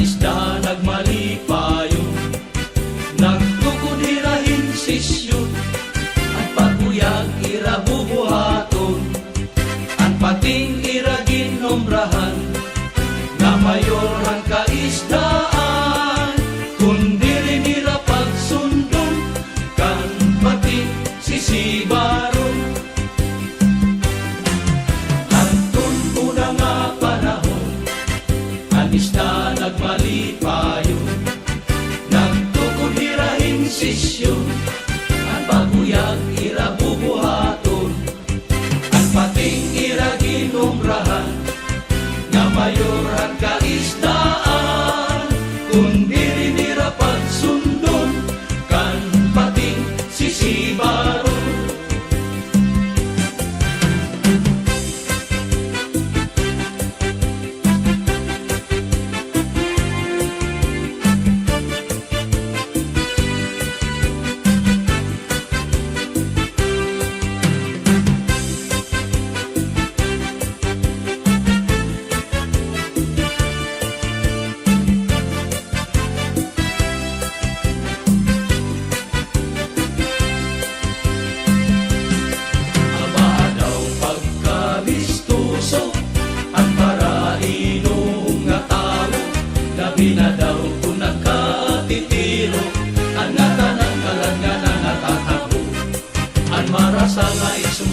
It's done. payo Nang tukod hirahin sisyo Ang paguyag irabubuhaton Ang pating iraginumrahan Nga mayor ang kaisda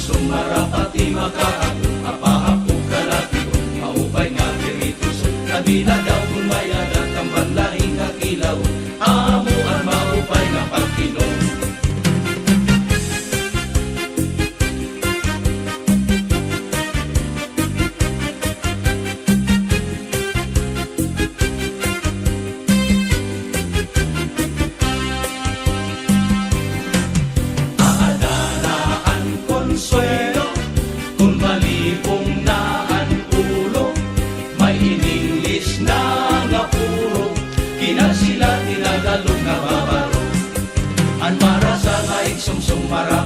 sumarapati makaat, apahapong kalati, maupay nga pirituso, kabinagaw. Mara